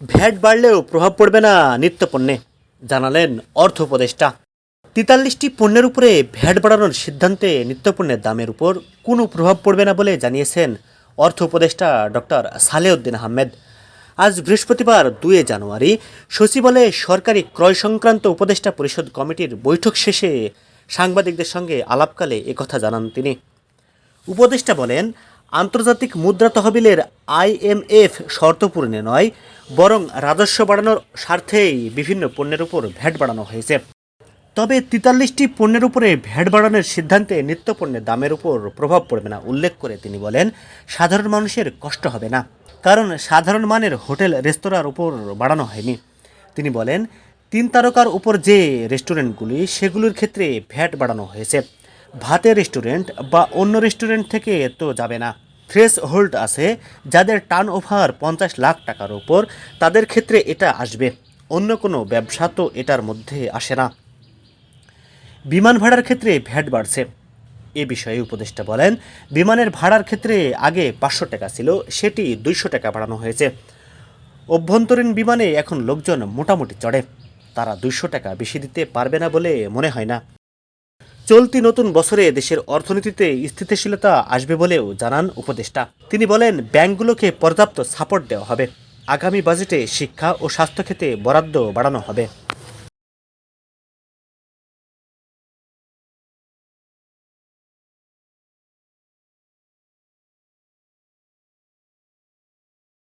VAT বাড়লেও প্রভাব পড়বে না নিত্যপণ্যে, জানালেন অর্থ উপদেষ্টা। তেতাল্লিশটি পণ্যের উপরে ভ্যাট বাড়ানোর সিদ্ধান্তে নিত্যপণ্যের দামের উপর কোনো প্রভাব পড়বে না বলে জানিয়েছেন অর্থ উপদেষ্টা ডক্টর সালেউদ্দিন আহমেদ। আজ বৃহস্পতিবার দুয়ে জানুয়ারি সচিবালয়ে সরকারি ক্রয় সংক্রান্ত উপদেষ্টা পরিষদ কমিটির বৈঠক শেষে সাংবাদিকদের সঙ্গে আলাপকালে একথা জানান তিনি। উপদেষ্টা বলেন আন্তর্জাতিক মুদ্রা তহবিলের আইএমএফ শর্ত পূরণে নয়, বরং রাজস্ব বাড়ানোর স্বার্থেই বিভিন্ন পণ্যের উপর ভ্যাট বাড়ানো হয়েছে। তবে তেতাল্লিশটি পণ্যের উপরে ভ্যাট বাড়ানোর সিদ্ধান্তে নিত্যপণ্যের দামের উপর প্রভাব পড়বে না, উল্লেখ করে তিনি বলেন। সাধারণ মানুষের কষ্ট হবে না, কারণ সাধারণ মানের হোটেল, রেস্তোরাঁর উপর বাড়ানো হয়নি। তিনি বলেন, তিন তারকার উপর যে রেস্টুরেন্টগুলি, সেগুলোর ক্ষেত্রে ভ্যাট বাড়ানো হয়েছে। ভাতের রেস্টুরেন্ট বা অন্য রেস্টুরেন্ট থেকে তো যাবে না। থ্রেস হোল্ড আছে, যাদের টার্ন ওভার পঞ্চাশ লাখ টাকার ওপর তাদের ক্ষেত্রে এটা আসবে। অন্য কোনো ব্যবসা তো এটার মধ্যে আসে না। বিমান ভাড়ার ক্ষেত্রে ভ্যাট বাড়ছে। এ বিষয়ে উপদেষ্টা বলেন, বিমানের ভাড়ার ক্ষেত্রে আগে পাঁচশো টাকা ছিল, সেটি দুইশো টাকা বাড়ানো হয়েছে। অভ্যন্তরীণ বিমানে এখন লোকজন মোটামুটি চড়ে। তারা দুইশো টাকা বেশি দিতে পারবে না বলে মনে হয় না। চলতি নতুন বছরে দেশের অর্থনীতিতে স্থিতিশীলতা আসবে বলেও জানান উপদেষ্টা। তিনি বলেন, ব্যাংকগুলোকে পর্যাপ্ত সাপোর্ট দেওয়া হবে। আগামী বাজেটে শিক্ষা ও স্বাস্থ্য ক্ষেত্রে বরাদ্দ বাড়ানো হবে।